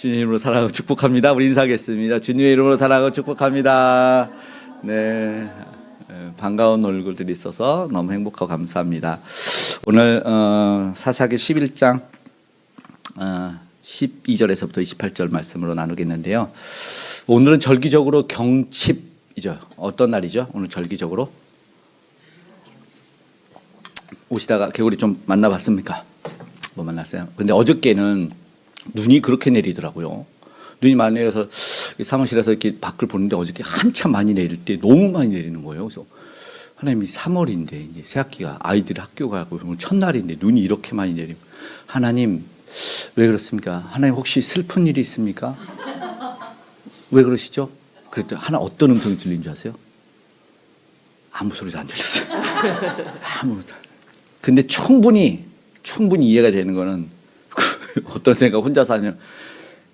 주님 이름으로 사랑하고 축복합니다. 우리 인사하겠습니다. 주님의 이름으로 사랑하고 축복합니다. 네. 에, 반가운 얼굴들이 있어서 너무 행복하고 감사합니다. 오늘 어, 사사기 11장 어, 12절에서부터 28절 말씀으로 나누겠는데요. 오늘은 절기적으로 경칩이죠. 어떤 날이죠? 오늘 절기적으로 오시다가 개구리 좀 만나봤습니까? 못 만났어요. 근데 어저께는 눈이 그렇게 내리더라고요. 눈이 많이 내려서 이 사무실에서 이렇게 밖을 보는데 어저께 한참 많이 내릴 때 너무 많이 내리는 거예요. 그래서 하나님이 3월인데 이제 새학기가 아이들이 학교 가고 첫날인데 눈이 이렇게 많이 내리면 하나님 왜 그렇습니까? 하나님 혹시 슬픈 일이 있습니까? 왜 그러시죠? 그랬더니 하나 어떤 음성이 들린 줄 아세요? 아무 소리도 안 들렸어요. 아무것도. 안- 근데 충분히 충분히 이해가 되는 거는 어떤 생각 혼자서 하면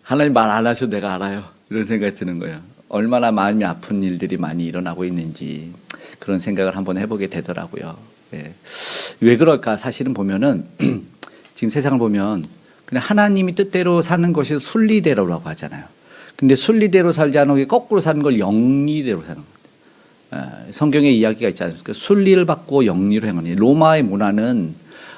하나님 말 안 하셔도 내가 알아요. 이런 생각이 드는 거예요. 얼마나 마음이 아픈 일들이 많이 일어나고 있는지 그런 생각을 한번 해보게 되더라고요. 예. 왜 그럴까? 사실은 보면은 지금 세상을 보면 그냥 하나님이 뜻대로 사는 것이 순리대로라고 하잖아요. 근데 순리대로 살지 않고 거꾸로 사는 걸 영리대로 사는 거예요. 어, 성경에 이야기가 있지 않습니까? 순리를 바꾸고 영리로 행하니 로마의 문화는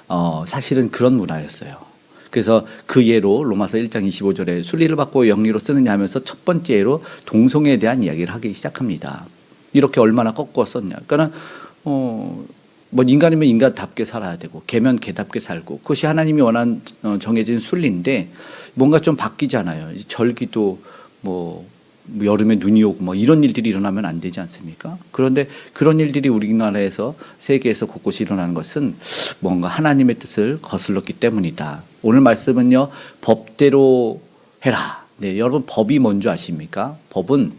어, 사실은 그런 문화였어요. 그래서 그 예로 로마서 1장 25절에 순리를 바꾸고 영리로 쓰느냐 하면서 첫 번째 예로 동성애에 대한 이야기를 하기 시작합니다. 이렇게 얼마나 거꾸어 썼냐. 그러니까 어, 뭐 인간이면 인간답게 살아야 되고 개면 개답게 살고 그것이 하나님이 원한 어, 정해진 순리인데 뭔가 좀 바뀌잖아요. 절기도 뭐뭐 여름에 눈이 오고 뭐 이런 일들이 일어나면 안 되지 않습니까? 그런데 그런 일들이 우리나라에서 세계에서 곳곳이 일어나는 것은 뭔가 하나님의 뜻을 거슬렀기 때문이다. 오늘 말씀은요 법대로 해라. 네, 여러분 법이 뭔지 아십니까? 법은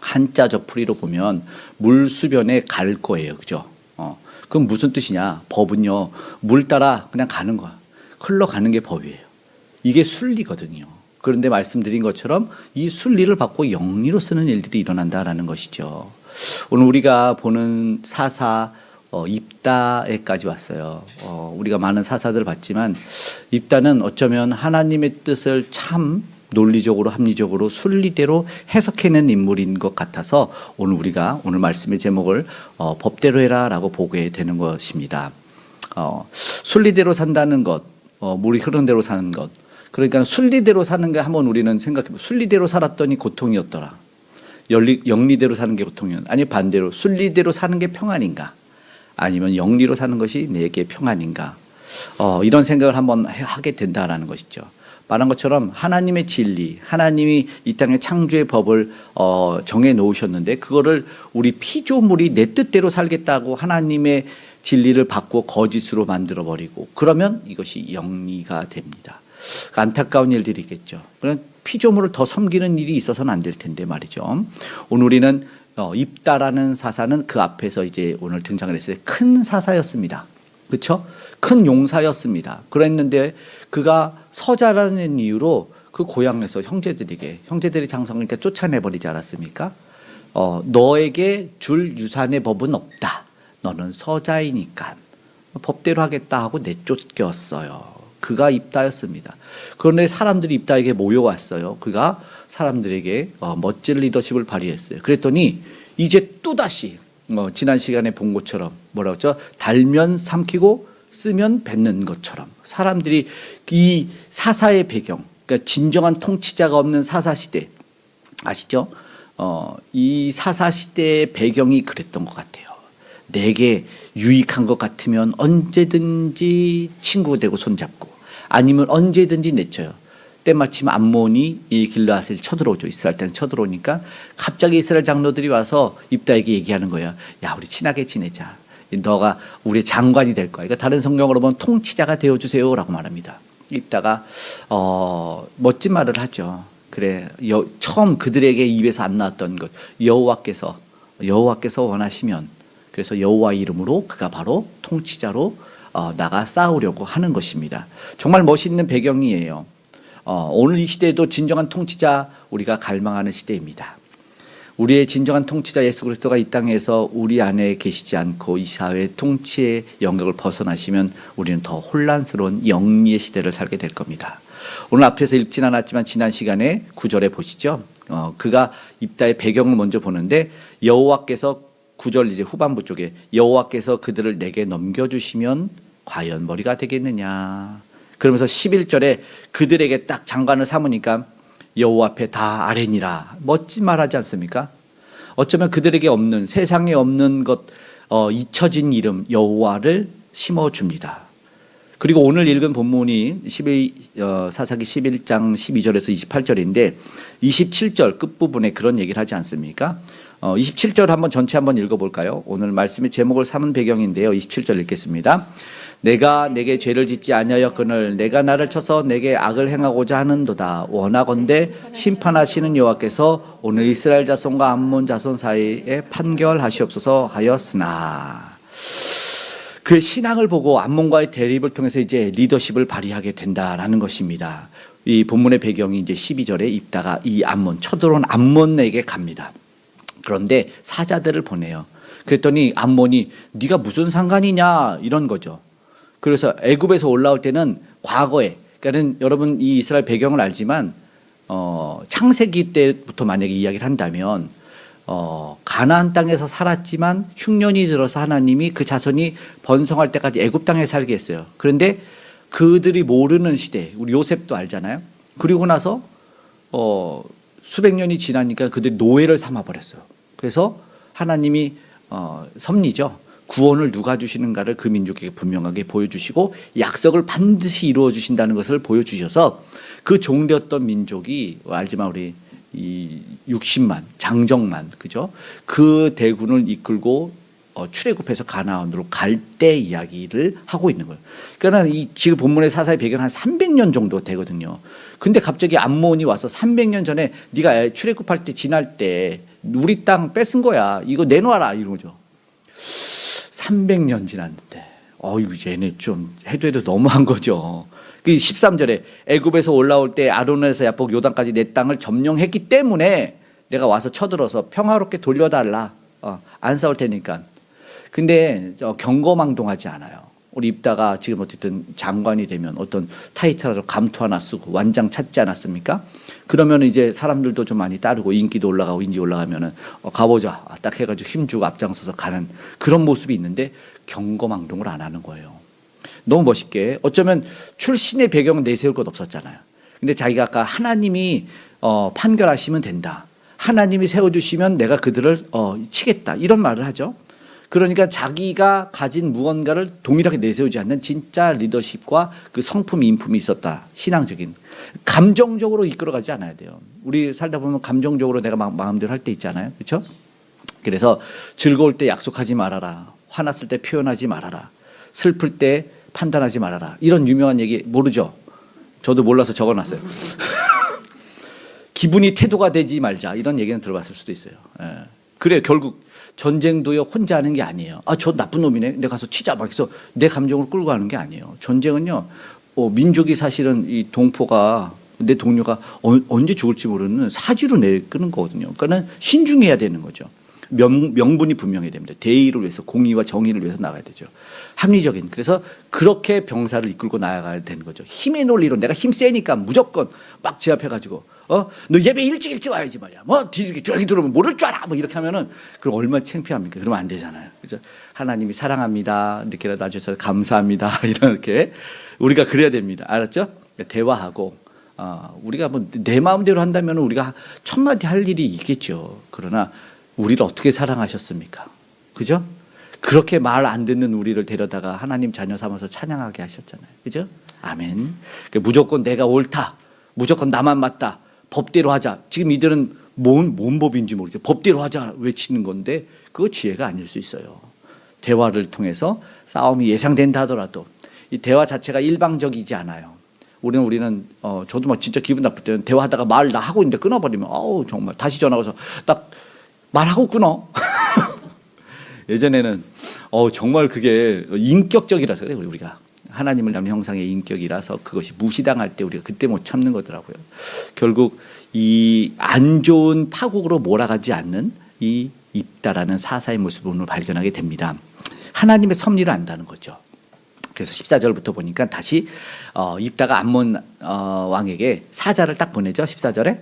한자 저풀이로 보면 물수변에 갈 거예요, 그죠? 어, 그럼 무슨 뜻이냐? 법은요 물 따라 그냥 가는 거야. 흘러가는 게 법이에요. 이게 순리거든요. 그런데 말씀드린 것처럼 이 순리를 받고 영리로 쓰는 일들이 일어난다라는 것이죠. 오늘 우리가 보는 사사 어, 입다에까지 왔어요. 어, 우리가 많은 사사들을 봤지만 입다는 어쩌면 하나님의 뜻을 참 논리적으로 합리적으로 순리대로 해석해낸 인물인 것 같아서 오늘 우리가 오늘 말씀의 제목을 어, 법대로 해라라고 보게 되는 것입니다. 어, 순리대로 산다는 것, 어, 물이 흐르는 대로 사는 것. 그러니까 순리대로 사는 게 한번 우리는 생각해 보. 순리대로 살았더니 고통이었더라. 열리, 영리대로 사는 게 고통이었. 아니 반대로 순리대로 사는 게 평안인가? 아니면 영리로 사는 것이 내게 평안인가? 어, 이런 생각을 한번 해- 하게 된다라는 것이죠. 말한 것처럼 하나님의 진리, 하나님이 이 땅의 창조의 법을 어, 정해 놓으셨는데 그거를 우리 피조물이 내 뜻대로 살겠다고 하나님의 진리를 바꾸어 거짓으로 만들어 버리고 그러면 이것이 영리가 됩니다. 그 안타까운 일들이겠죠. 그런 피조물을 더 섬기는 일이 있어서는 안 될 텐데 말이죠. 오늘 우리는 어, 입다라는 사사는 그 앞에서 이제 오늘 등장을 했어요. 큰 사사였습니다. 그렇죠? 큰 용사였습니다. 그랬는데 그가 서자라는 이유로 그 고향에서 형제들에게 형제들이 장성을 이렇게 쫓아내 버리지 않았습니까? 어, 너에게 줄 유산의 법은 없다. 너는 서자이니까 법대로 하겠다 하고 내쫓겼어요. 그가 입다였습니다. 그런데 사람들이 입다에게 모여왔어요. 그가 사람들에게 어, 멋진 리더십을 발휘했어요. 그랬더니 이제 또 다시 어, 지난 시간에 본 것처럼 뭐라고 했죠? 달면 삼키고 쓰면 뱉는 것처럼 사람들이 이 사사의 배경, 그러니까 진정한 통치자가 없는 사사 시대 아시죠? 어, 이 사사 시대의 배경이 그랬던 것 같아요. 내게 유익한 것 같으면 언제든지 친구 되고 손잡고 아니면 언제든지 내쳐요. 때마침 암몬이 이 길라앗을 쳐들어오죠. 이스라엘 땅 쳐들어오니까 갑자기 이스라엘 장로들이 와서 입다에게 얘기하는 거야. 야, 우리 친하게 지내자. 너가 우리의 장관이 될 거야. 그러니까 다른 성경으로 보면 통치자가 되어 주세요라고 말합니다. 입다가 어, 멋진 말을 하죠. 그래 여, 처음 그들에게 입에서 안 나왔던 것 여호와께서 여호와께서 원하시면 그래서 여호와 이름으로 그가 바로 통치자로 어, 나가 싸우려고 하는 것입니다. 정말 멋있는 배경이에요. 어, 오늘 이 시대에도 진정한 통치자 우리가 갈망하는 시대입니다. 우리의 진정한 통치자 예수 그리스도가 이 땅에서 우리 안에 계시지 않고 이 사회 통치의 영역을 벗어나시면 우리는 더 혼란스러운 영리의 시대를 살게 될 겁니다. 오늘 앞에서 읽진 않았지만 지난 시간에 구절에 보시죠. 어, 그가 입다의 배경을 먼저 보는데 여호와께서 구절 이제 후반부 쪽에 여호와께서 그들을 내게 넘겨 주시면 과연 머리가 되겠느냐. 그러면서 11절에 그들에게 딱 장관을 삼으니까 여호와 앞에 다 아뢰니라. 멋진 말 하지 않습니까? 어쩌면 그들에게 없는 세상에 없는 것 어, 잊혀진 이름 여호와를 심어 줍니다. 그리고 오늘 읽은 본문이 11 어, 사사기 11장 12절에서 28절인데 27절 끝부분에 그런 얘기를 하지 않습니까? 어, 27절 한번 전체 한번 읽어 볼까요? 오늘 말씀의 제목을 삼은 배경인데요. 27절 읽겠습니다. 내가 내게 죄를 짓지 아니하였거늘 내가 나를 쳐서 내게 악을 행하고자 하는도다 원하건대 심판하시는 여호와께서 오늘 이스라엘 자손과 암몬 자손 사이에 판결하시옵소서 하였으나 그 신앙을 보고 암몬과의 대립을 통해서 이제 리더십을 발휘하게 된다라는 것입니다. 이 본문의 배경이 이제 12절에 입다가 이 암몬 쳐들어온 암몬에게 갑니다. 그런데 사자들을 보내요. 그랬더니 암몬이 네가 무슨 상관이냐 이런 거죠. 그래서 애굽에서 올라올 때는 과거에 그러니까는 여러분 이 이스라엘 배경을 알지만 어, 창세기 때부터 만약에 이야기를 한다면 어, 가나안 땅에서 살았지만 흉년이 들어서 하나님이 그 자손이 번성할 때까지 애굽 땅에 살게 했어요. 그런데 그들이 모르는 시대, 우리 요셉도 알잖아요. 그리고 나서 어, 수백 년이 지나니까 그들이 노예를 삼아 버렸어요. 그래서 하나님이 어, 섭리죠. 구원을 누가 주시는가를 그 민족에게 분명하게 보여주시고 약속을 반드시 이루어 주신다는 것을 보여주셔서 그 종되었던 민족이 알지만 우리 이 60만 장정만 그죠? 그 대군을 이끌고 어, 출애굽해서 가나안으로 갈 때 이야기를 하고 있는 거예요. 그러니까 이 지금 본문의 사사의 배경 한 300년 정도 되거든요. 근데 갑자기 암몬이 와서 300년 전에 네가 출애굽할 때 지날 때 우리 땅 뺏은 거야. 이거 내놓아라 이런 거죠. 300년 지났는데 어유 얘네 좀 해도 해도 너무한 거죠. 그 13절에 애굽에서 올라올 때 아론에서 야복 요단까지 내 땅을 점령했기 때문에 내가 와서 쳐들어서 평화롭게 돌려달라. 어, 안 싸울 테니까. 근데 저 경거망동하지 않아요. 우리 입다가 지금 어쨌든 장관이 되면 어떤 타이틀하러 감투 하나 쓰고 완장 찾지 않았습니까? 그러면 이제 사람들도 좀 많이 따르고 인기도 올라가고 인지 올라가면은 어, 가보자 딱 해가지고 힘주고 앞장서서 가는 그런 모습이 있는데 경거망동을 안 하는 거예요. 너무 멋있게 어쩌면 출신의 배경은 내세울 것 없었잖아요. 근데 자기가 아까 하나님이 어, 판결하시면 된다. 하나님이 세워주시면 내가 그들을 어, 치겠다. 이런 말을 하죠. 그러니까 자기가 가진 무언가를 동일하게 내세우지 않는 진짜 리더십과 그 성품, 인품이 있었다. 신앙적인. 감정적으로 이끌어가지 않아야 돼요. 우리 살다 보면 감정적으로 내가 막 마음대로 할 때 있잖아요. 그렇죠? 그래서 즐거울 때 약속하지 말아라. 화났을 때 표현하지 말아라. 슬플 때 판단하지 말아라. 이런 유명한 얘기 모르죠? 저도 몰라서 적어놨어요. 기분이 태도가 되지 말자. 이런 얘기는 들어봤을 수도 있어요. 예. 그래 결국 전쟁도요 혼자 하는 게 아니에요. 아 저 나쁜 놈이네. 내가 가서 치자 막 해서 내 감정을 끌고 가는 게 아니에요. 전쟁은요 어, 민족이 사실은 이 동포가 내 동료가 어, 언제 죽을지 모르는 사지로 내끄는 거거든요. 그러니까는 신중해야 되는 거죠. 명, 명분이 분명해야 됩니다. 대의를 위해서 공의와 정의를 위해서 나가야 되죠. 합리적인 그래서 그렇게 병사를 이끌고 나아가야 되는 거죠. 힘의 논리로 내가 힘 세니까 무조건 막 제압해 가지고 어 너 예배 일찍 일찍 와야지 말이야. 뭐 뒤렇게 저기 들어오면 모를 줄 알아. 뭐 이렇게 하면은 그럼 얼마나 창피합니까? 그러면 안 되잖아요. 그죠? 하나님이 사랑합니다. 늦게라도 와주셔서 감사합니다. 이렇게 우리가 그래야 됩니다. 알았죠? 대화하고 어, 우리가 뭐 내 마음대로 한다면 우리가 천 마디 할 일이 있겠죠. 그러나 우리를 어떻게 사랑하셨습니까? 그죠? 그렇게 말 안 듣는 우리를 데려다가 하나님 자녀 삼아서 찬양하게 하셨잖아요. 그죠? 아멘. 무조건 내가 옳다. 무조건 나만 맞다. 법대로 하자. 지금 이들은 뭔, 뭔 법인지 모르겠어요. 법대로 하자 외치는 건데 그거 지혜가 아닐 수 있어요. 대화를 통해서 싸움이 예상된다 하더라도 이 대화 자체가 일방적이지 않아요. 우리는 우리는 어 저도 막 진짜 기분 나쁠 때는 대화하다가 말다 하고 있는데 끊어버리면 아우 정말 다시 전화가서 딱 말하고 끊어. 예전에는 어 정말 그게 인격적이라서 그래 우리가 하나님을 닮은 형상의 인격이라서 그것이 무시당할 때 우리가 그때 못 참는 거더라고요. 결국 이 안 좋은 파국으로 몰아가지 않는 이 입다라는 사사의 모습을 오늘 발견하게 됩니다. 하나님의 섭리를 안다는 거죠. 그래서 14절부터 보니까 다시 어, 입다가 암몬 어, 왕에게 사자를 딱 보내죠. 14절에.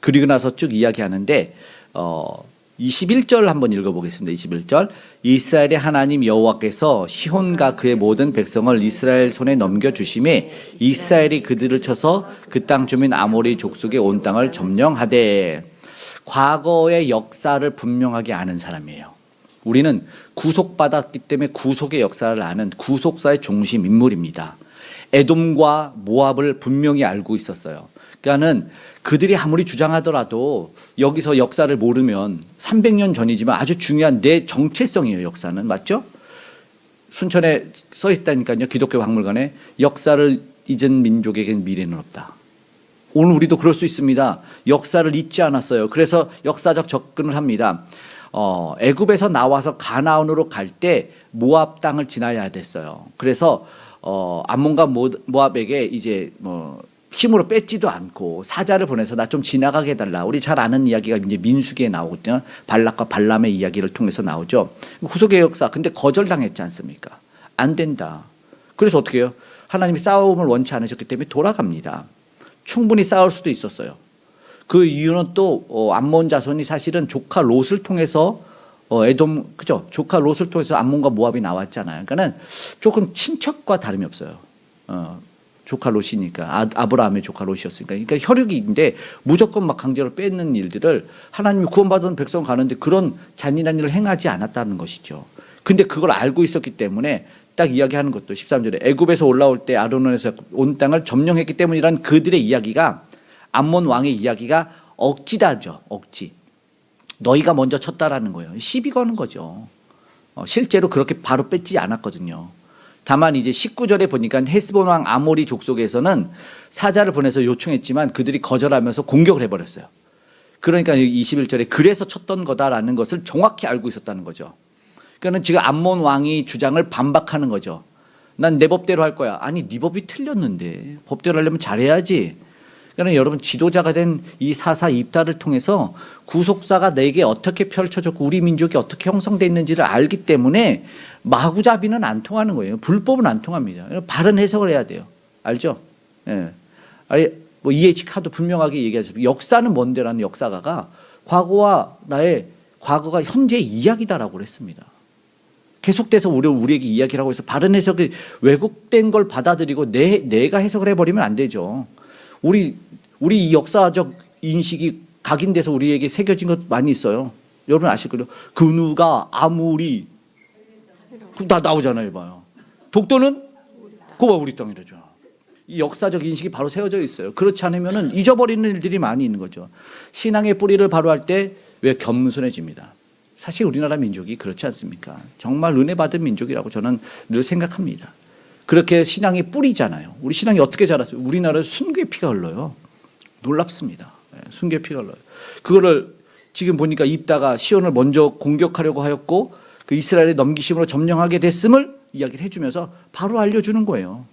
그리고 나서 쭉 이야기하는데 어, 21절 한번 읽어보겠습니다. 21절 이스라엘의 하나님 여호와께서 시혼과 그의 모든 백성을 이스라엘 손에 넘겨 주심에 이스라엘이 그들을 쳐서 그 땅 주민 아모리 족속의 온 땅을 점령하되 과거의 역사를 분명하게 아는 사람이에요. 우리는 구속받았기 때문에 구속의 역사를 아는 구속사의 중심 인물입니다. 에돔과 모압을 분명히 알고 있었어요. 그러니까는 그들이 아무리 주장하더라도 여기서 역사를 모르면 300년 전이지만 아주 중요한 내 정체성이에요, 역사는. 맞죠? 순천에 써 있다니까요. 기독교 박물관에 역사를 잊은 민족에겐 미래는 없다. 오늘 우리도 그럴 수 있습니다. 역사를 잊지 않았어요. 그래서 역사적 접근을 합니다. 어, 애굽에서 나와서 가나안으로 갈 때 모압 땅을 지나야 됐어요. 그래서 어, 암몬과 모- 모압에게 이제 뭐 힘으로 뺏지도 않고 사자를 보내서 나 좀 지나가게 해달라. 우리 잘 아는 이야기가 이제 민수기에 나오거든요. 발락과 발람의 이야기를 통해서 나오죠. 구속의 역사. 근데 거절당했지 않습니까? 안 된다. 그래서 어떻게 해요? 하나님이 싸움을 원치 않으셨기 때문에 돌아갑니다. 충분히 싸울 수도 있었어요. 그 이유는 또 어, 암몬 자손이 사실은 조카 롯을 통해서 어, 에돔 그죠? 조카 롯을 통해서 암몬과 모압이 나왔잖아요. 그러니까는 조금 친척과 다름이 없어요. 어, 조카 롯이니까 아, 아브라함의 조카 롯이었으니까 그러니까 혈육인데 무조건 막 강제로 뺏는 일들을 하나님이 구원받은 백성 가는데 그런 잔인한 일을 행하지 않았다는 것이죠. 근데 그걸 알고 있었기 때문에 딱 이야기하는 것도 13절에 애굽에서 올라올 때 아르논에서 온 땅을 점령했기 때문이란 그들의 이야기가 암몬 왕의 이야기가 억지다죠. 억지. 너희가 먼저 쳤다라는 거예요. 시비 거는 거죠. 어, 실제로 그렇게 바로 뺏지 않았거든요. 다만 이제 19절에 보니까 헤스본 왕 아모리 족속에서는 사자를 보내서 요청했지만 그들이 거절하면서 공격을 해버렸어요. 그러니까 21절에 그래서 쳤던 거다라는 것을 정확히 알고 있었다는 거죠. 그러니까 지금 암몬 왕이 주장을 반박하는 거죠. 난 내 법대로 할 거야. 아니 네 법이 틀렸는데 법대로 하려면 잘해야지. 그러니까 여러분 지도자가 된 이 사사 입다를 통해서 구속사가 내게 어떻게 펼쳐졌고 우리 민족이 어떻게 형성돼 있는지를 알기 때문에 마구잡이는 안 통하는 거예요. 불법은 안 통합니다. 바른 해석을 해야 돼요. 알죠? 예. 아니 뭐 EH 카도 분명하게 얘기하죠. 역사는 뭔데라는 역사가가 과거와 나의 과거가 현재의 이야기다라고 그랬습니다. 계속돼서 우리 우리에게 이야기를 하고 있어 바른 해석이 왜곡된 걸 받아들이고 내 내가 해석을 해버리면 안 되죠. 우리 우리 이 역사적 인식이 각인돼서 우리에게 새겨진 것 많이 있어요. 여러분 아실 거예요. 근우가 아무리 그다 나오잖아요, 봐요. 독도는 그거 우리 땅이라죠. 이 역사적 인식이 바로 세워져 있어요. 그렇지 않으면은 잊어버리는 일들이 많이 있는 거죠. 신앙의 뿌리를 바로 할 때 왜 겸손해집니다. 사실 우리나라 민족이 그렇지 않습니까? 정말 은혜 받은 민족이라고 저는 늘 생각합니다. 그렇게 신앙이 뿌리잖아요. 우리 신앙이 어떻게 자랐어요? 우리나라에 순교의 피가 흘러요. 놀랍습니다. 예, 순교의 피가 흘러요. 그거를 지금 보니까 입다가 시온을 먼저 공격하려고 하였고 그 이스라엘의 넘기심으로 점령하게 됐음을 이야기를 해주면서 바로 알려주는 거예요.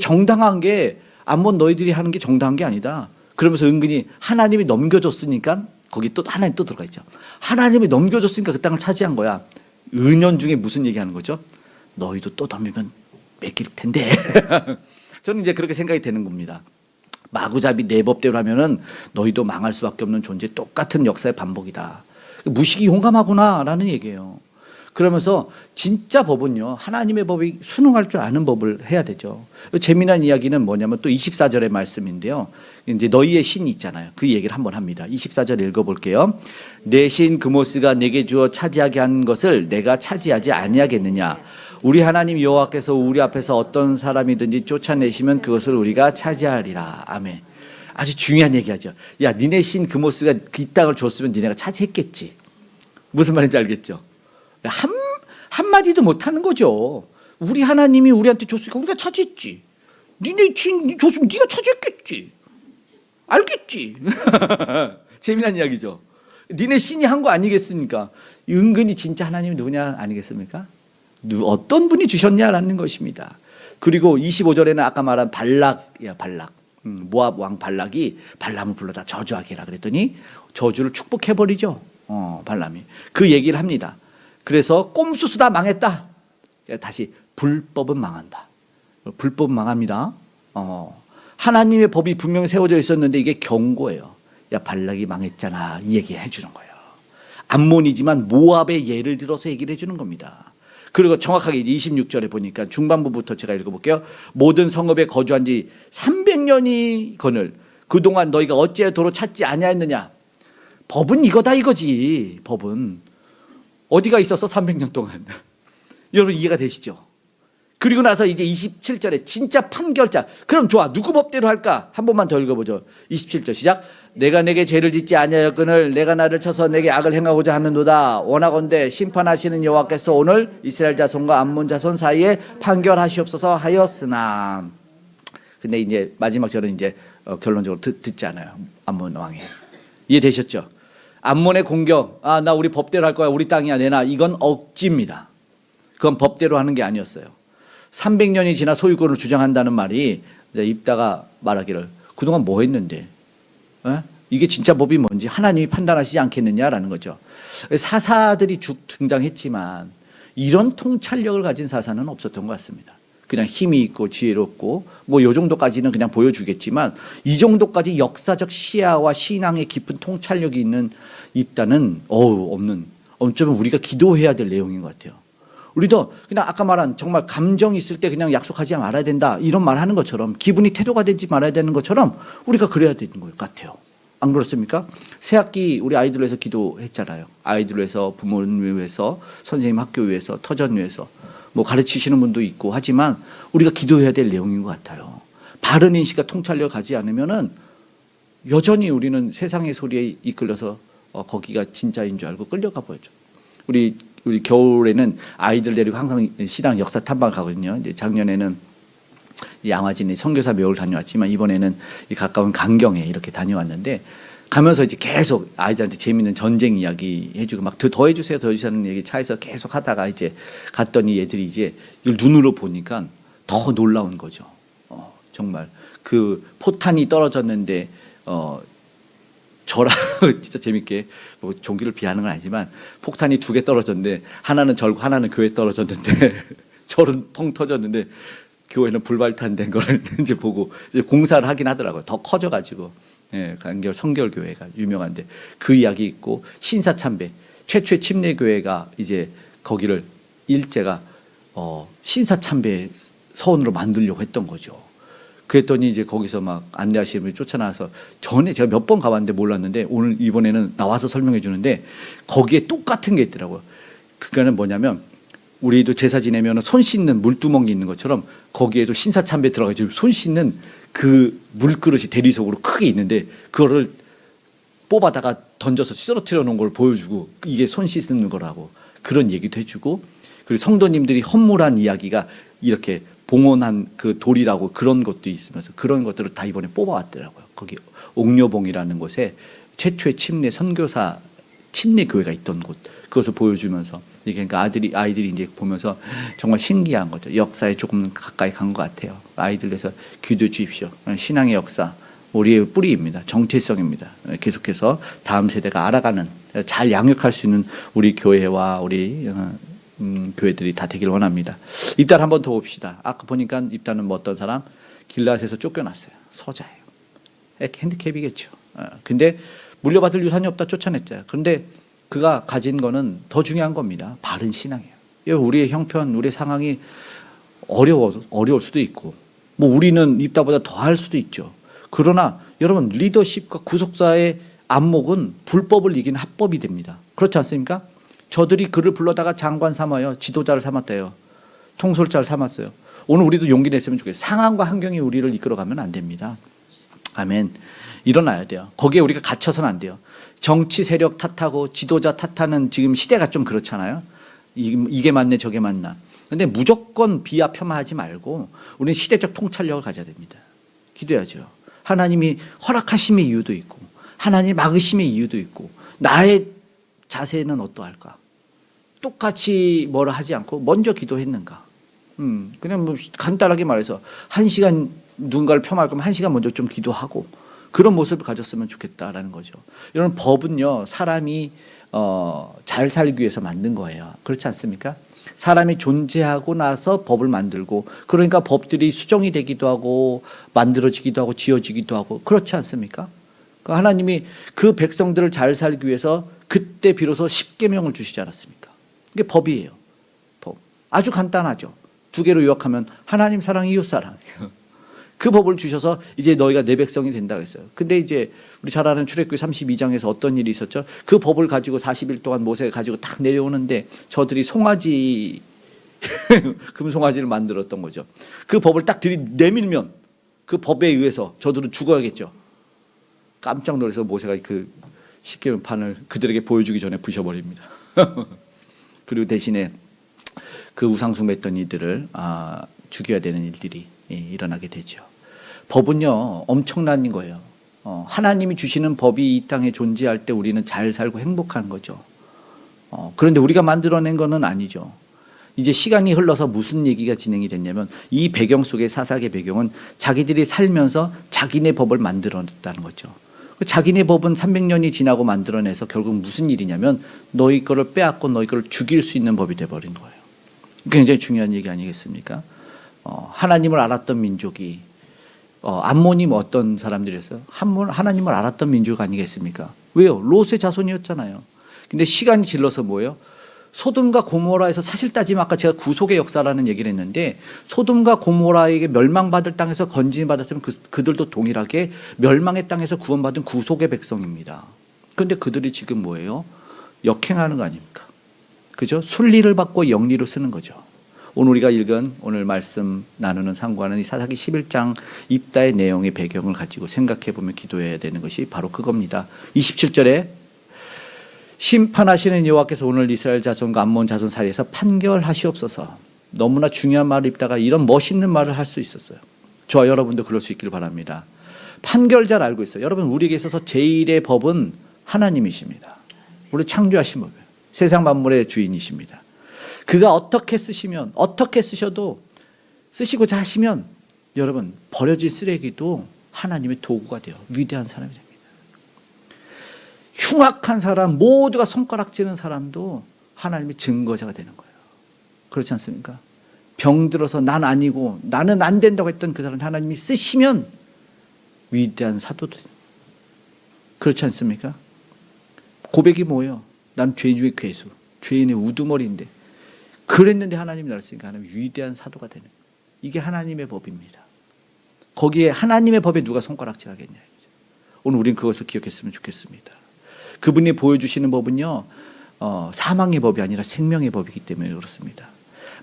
정당한 게 암몬 너희들이 하는 게 정당한 게 아니다. 그러면서 은근히 하나님이 넘겨줬으니까 거기 또 하나님 또 들어가 있죠. 하나님이 넘겨줬으니까 그 땅을 차지한 거야. 은연 중에 무슨 얘기하는 거죠? 너희도 또 덤비면 뺏길 텐데. 저는 이제 그렇게 생각이 되는 겁니다. 마구잡이 내 법대로 하면은 너희도 망할 수밖에 없는 존재 똑같은 역사의 반복이다. 무식이 용감하구나라는 얘기예요. 그러면서 진짜 법은요 하나님의 법이 순응할 줄 아는 법을 해야 되죠. 재미난 이야기는 뭐냐면 또 24절의 말씀인데요. 이제 너희의 신이 있잖아요. 그 얘기를 한번 합니다. 24절 읽어볼게요. 내 신 그모스가 내게 주어 차지하게 한 것을 내가 차지하지 아니하겠느냐. 우리 하나님 여호와께서 우리 앞에서 어떤 사람이든지 쫓아내시면 그것을 우리가 차지하리라. 아멘. 아주 중요한 얘기하죠. 야, 니네 신 그모스가 이 땅을 줬으면 니네가 차지했겠지. 무슨 말인지 알겠죠? 한 한마디도 못 하는 거죠. 우리 하나님이 우리한테 줬으니까 우리가 차지했지. 니네 신 줬으면 네가 차지했겠지. 알겠지. 재미난 이야기죠. 니네 신이 한 거 아니겠습니까? 은근히 진짜 하나님이 누구냐 아니겠습니까? 누 어떤 분이 주셨냐라는 것입니다. 그리고 25절에는 아까 말한 발락이야 발락. 음, 모압 왕 발락이 발람을 불러다 저주하게 해라 그랬더니 저주를 축복해 버리죠. 어, 발람이 그 얘기를 합니다. 그래서 꼼수수다 망했다. 다시 불법은 망한다. 불법 망합니다. 어. 하나님의 법이 분명히 세워져 있었는데 이게 경고예요. 야 발락이 망했잖아. 이 얘기 해주는 거예요. 암몬이지만 모압의 예를 들어서 얘기를 해주는 겁니다. 그리고 정확하게 26절에 보니까 중반부부터 제가 읽어볼게요. 모든 성읍에 거주한 지 300년이 거늘 그동안 너희가 어찌해 도로 찾지 아니하였느냐. 법은 이거다 이거지. 법은 어디가 있었어 300년 동안. 여러분 이해가 되시죠? 그리고 나서 이제 27절에 진짜 판결자. 그럼 좋아. 누구 법대로 할까? 한 번만 더 읽어보죠. 27절 시작. 내가 내게 죄를 짓지 아니하였거늘 내가 나를 쳐서 내게 악을 행하고자 하는도다. 원하건대 심판하시는 여호와께서 오늘 이스라엘 자손과 암몬 자손 사이에 판결하시옵소서 하였으나. 근데 이제 마지막 절은 이제 어, 결론적으로 듣, 듣지 않아요. 암몬 왕이. 이해되셨죠? 암몬의 공격. 아, 나 우리 법대로 할 거야. 우리 땅이야. 내놔. 이건 억지입니다. 그건 법대로 하는 게 아니었어요. 300년이 지나 소유권을 주장한다는 말이 입다가 말하기를 그동안 뭐 했는데 어? 이게 진짜 법이 뭔지 하나님이 판단하시지 않겠느냐라는 거죠. 사사들이 쭉 등장했지만 이런 통찰력을 가진 사사는 없었던 것 같습니다. 그냥 힘이 있고 지혜롭고 뭐 요 정도까지는 그냥 보여주겠지만 이 정도까지 역사적 시야와 신앙의 깊은 통찰력이 있는 입다는 어우 없는 어쩌면 우리가 기도해야 될 내용인 것 같아요. 우리도 그냥 아까 말한 정말 감정 있을 때 그냥 약속하지 말아야 된다 이런 말 하는 것처럼 기분이 태도가 되지 말아야 되는 것처럼 우리가 그래야 되는 것 같아요. 안 그렇습니까? 새 학기 우리 아이들 위해서 기도했잖아요. 아이들 위해서 부모님 위해서 선생님 학교 위해서 터전 위해서 뭐 가르치시는 분도 있고 하지만 우리가 기도해야 될 내용인 것 같아요. 바른 인식과 통찰력 가지 않으면은 여전히 우리는 세상의 소리에 이끌려서 어, 거기가 진짜인 줄 알고 끌려가 보죠. 우리 우리 겨울에는 아이들 데리고 항상 시당 역사 탐방을 가거든요. 이제 작년에는 양화진에 선교사 묘를 다녀왔지만 이번에는 이 가까운 강경에 이렇게 다녀왔는데 가면서 이제 계속 아이들한테 재밌는 전쟁 이야기 해주고 막 더 해주세요, 더 해주세요 얘기 차에서 계속 하다가 이제 갔더니 얘들이 이제 이걸 눈으로 보니까 더 놀라운 거죠. 어, 정말 그 포탄이 떨어졌는데 어, 저랑 진짜 재밌게 뭐 종기를 비하는 건 아니지만 폭탄이 두 개 떨어졌는데 하나는 절고 하나는 교회 떨어졌는데 절은 펑 터졌는데 교회는 불발탄된 거를 이제 보고 이제 공사를 하긴 하더라고요. 더 커져가지고 예, 간결 성결 교회가 유명한데 그 이야기 있고 신사 참배 최초의 침례 교회가 이제 거기를 일제가 어, 신사 참배 서원으로 만들려고 했던 거죠. 그랬더니 이제 거기서 막 안내하시는 분이 쫓아나와서 전에 제가 몇 번 가봤는데 몰랐는데 오늘 이번에는 나와서 설명해 주는데 거기에 똑같은 게 있더라고요. 그거는 뭐냐면 우리도 제사 지내면 손 씻는 물두멍이 있는 것처럼 거기에도 신사참배 들어가지고 손 씻는 그 물그릇이 대리석으로 크게 있는데 그거를 뽑아다가 던져서 쓰러뜨려 놓은 걸 보여주고 이게 손 씻는 거라고 그런 얘기도 해주고 그리고 성도님들이 헌물한 이야기가 이렇게 봉헌한 그 돌이라고 그런 것도 있으면서 그런 것들을 다 이번에 뽑아왔더라고요. 거기 옥녀봉이라는 곳에 최초의 침례 선교사 침례 교회가 있던 곳 그것을 보여주면서 이게 그러니까 아들이 아이들이 이제 보면서 정말 신기한 거죠. 역사에 조금 가까이 간 것 같아요. 아이들에서 기도해 주십시오. 신앙의 역사 우리의 뿌리입니다. 정체성입니다. 계속해서 다음 세대가 알아가는 잘 양육할 수 있는 우리 교회와 우리 어, 음, 교회들이 다 되길 원합니다. 입단 한 번 더 봅시다. 아까 보니까 입단은 뭐 어떤 사람 길라스에서 쫓겨났어요. 서자예요. 핸디캡이겠죠. 어, 근데 물려받을 유산이 없다 쫓아냈죠. 그런데 그가 가진 거는 더 중요한 겁니다. 바른 신앙이에요. 우리의 형편, 우리의 상황이 어려워 어려울 수도 있고, 뭐 우리는 입다보다 더 할 수도 있죠. 그러나 여러분 리더십과 구속사의 안목은 불법을 이기는 합법이 됩니다. 그렇지 않습니까? 저들이 그를 불러다가 장관 삼아요. 지도자를 삼았대요. 통솔자를 삼았어요. 오늘 우리도 용기 냈으면 좋겠어요. 상황과 환경이 우리를 이끌어가면 안 됩니다. 아멘. 일어나야 돼요. 거기에 우리가 갇혀서는 안 돼요. 정치 세력 탓하고 지도자 탓하는 지금 시대가 좀 그렇잖아요. 이게 맞네 저게 맞나. 근데 무조건 비하 폄하하지 말고 우리는 시대적 통찰력을 가져야 됩니다. 기도해야죠. 하나님이 허락하심의 이유도 있고 하나님 막으심의 이유도 있고 나의 자세는 어떠할까? 똑같이 뭐라 하지 않고 먼저 기도했는가? 음, 그냥 뭐 간단하게 말해서 한 시간 누군가를 폄하할 거면 한 시간 먼저 좀 기도하고 그런 모습을 가졌으면 좋겠다라는 거죠. 이런 법은요 사람이 어, 잘 살기 위해서 만든 거예요. 그렇지 않습니까? 사람이 존재하고 나서 법을 만들고 그러니까 법들이 수정이 되기도 하고 만들어지기도 하고 지어지기도 하고 그렇지 않습니까? 그 하나님이 그 백성들을 잘 살기 위해서 그때 비로소 십계명을 주시지 않았습니까? 이게 법이에요. 법. 아주 간단하죠. 두 개로 요약하면 하나님 사랑, 이웃 사랑. 그 법을 주셔서 이제 너희가 내 백성이 된다고 했어요. 근데 이제 우리 잘 아는 출애굽기 32장에서 어떤 일이 있었죠? 그 법을 가지고 40일 동안 모세가 가지고 딱 내려오는데 저들이 송아지 금송아지를 만들었던 거죠. 그 법을 딱 들이 내밀면 그 법에 의해서 저들은 죽어야겠죠. 깜짝 놀라서 모세가 그 십계명판을 그들에게 보여주기 전에 부셔버립니다. 그리고 대신에 그 우상숭배했던 이들을 아, 죽여야 되는 일들이 예, 일어나게 되죠. 법은요 엄청난 거예요. 어, 하나님이 주시는 법이 이 땅에 존재할 때 우리는 잘 살고 행복한 거죠. 어, 그런데 우리가 만들어낸 거는 아니죠. 이제 시간이 흘러서 무슨 얘기가 진행이 됐냐면 이 배경 속의 사사의 배경은 자기들이 살면서 자기네 법을 만들어냈다는 거죠. 그 자기네 법은 300년이 지나고 만들어내서 결국 무슨 일이냐면 너희 거를 빼앗고 너희 거를 죽일 수 있는 법이 돼버린 거예요. 굉장히 중요한 얘기 아니겠습니까? 어, 하나님을 알았던 민족이 어, 암모님 어떤 사람들이었어요? 한문 하나님을 알았던 민족 아니겠습니까? 왜요? 롯의 자손이었잖아요. 근데 시간이 질러서 뭐예요? 소돔과 고모라에서 사실 따지면 아까 제가 구속의 역사라는 얘기를 했는데 소돔과 고모라에게 멸망받을 땅에서 건진 받았으면 그, 그들도 동일하게 멸망의 땅에서 구원받은 구속의 백성입니다. 그런데 그들이 지금 뭐예요? 역행하는 거 아닙니까? 그죠? 순리를 받고 영리로 쓰는 거죠. 오늘 우리가 읽은 오늘 말씀 나누는 상관은 이 사사기 11장 입다의 내용의 배경을 가지고 생각해 보면 기도해야 되는 것이 바로 그겁니다. 27절에 심판하시는 여호와께서 오늘 이스라엘 자손과 암몬 자손 사이에서 판결하시옵소서. 너무나 중요한 말을 입다가 이런 멋있는 말을 할 수 있었어요. 저와 여러분도 그럴 수 있기를 바랍니다. 판결 잘 알고 있어요. 여러분 우리에게 있어서 제일의 법은 하나님이십니다. 우리 창조하신 법이에요. 세상 만물의 주인이십니다. 그가 어떻게 쓰시면 어떻게 쓰셔도 쓰시고자 하시면 여러분 버려진 쓰레기도 하나님의 도구가 돼요. 위대한 사람이 됩니다. 흉악한 사람 모두가 손가락질하는 사람도 하나님의 증거자가 되는 거예요. 그렇지 않습니까? 병들어서 난 아니고 나는 안 된다고 했던 그 사람 하나님이 쓰시면 위대한 사도도. 그렇지 않습니까? 고백이 뭐예요? 난 죄인 중에 괴수, 죄인의 우두머리인데 그랬는데 하나님이 나를 쓰니까 하나님 위대한 사도가 되는 이게 하나님의 법입니다. 거기에 하나님의 법에 누가 손가락질하겠냐 오늘 우리는 그것을 기억했으면 좋겠습니다. 그분이 보여주시는 법은요 어, 사망의 법이 아니라 생명의 법이기 때문에 그렇습니다.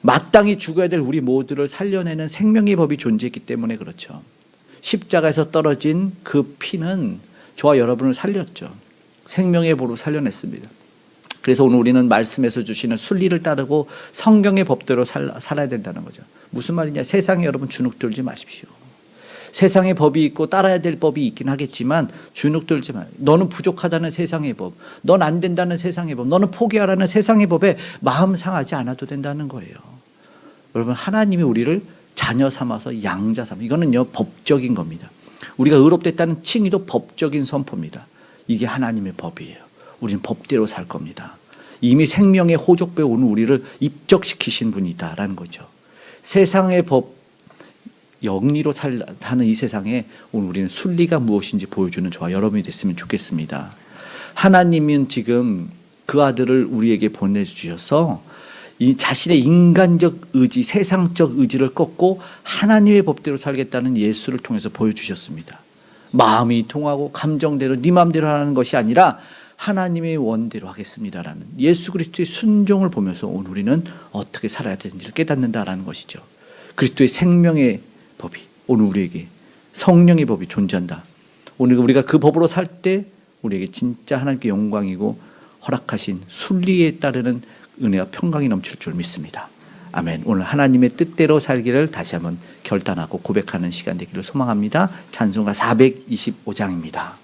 마땅히 죽어야 될 우리 모두를 살려내는 생명의 법이 존재했기 때문에 그렇죠. 십자가에서 떨어진 그 피는 저와 여러분을 살렸죠. 생명의 법으로 살려냈습니다. 그래서 오늘 우리는 말씀에서 주시는 순리를 따르고 성경의 법대로 살, 살아야 된다는 거죠. 무슨 말이냐? 세상에 여러분 주눅 들지 마십시오. 세상의 법이 있고 따라야 될 법이 있긴 하겠지만 주눅 들지 마요. 너는 부족하다는 세상의 법, 넌 안 된다는 세상의 법, 너는 포기하라는 세상의 법에 마음 상하지 않아도 된다는 거예요. 여러분 하나님이 우리를 자녀 삼아서 양자 삼아 이거는요 법적인 겁니다. 우리가 의롭됐다는 칭의도 법적인 선포입니다. 이게 하나님의 법이에요. 우리는 법대로 살 겁니다. 이미 생명의 호족배 오는 우리를 입적시키신 분이다라는 거죠. 세상의 법 영리로 살는 이 세상에 오늘 우리는 순리가 무엇인지 보여주는 저와 여러분이 됐으면 좋겠습니다. 하나님은 지금 그 아들을 우리에게 보내주셔서 이 자신의 인간적 의지, 세상적 의지를 꺾고 하나님의 법대로 살겠다는 예수를 통해서 보여주셨습니다. 마음이 통하고 감정대로 네 마음대로 하는 것이 아니라 하나님의 원대로 하겠습니다라는 예수 그리스도의 순종을 보면서 오늘 우리는 어떻게 살아야 되는지를 깨닫는다라는 것이죠. 그리스도의 생명의 법이 오늘 우리에게 성령의 법이 존재한다. 오늘 우리가 그 법으로 살 때 우리에게 진짜 하나님께 영광이고 허락하신 순리에 따르는 은혜와 평강이 넘칠 줄 믿습니다. 아멘. 오늘 하나님의 뜻대로 살기를 다시 한번 결단하고 고백하는 시간 되기를 소망합니다. 찬송가 425장입니다.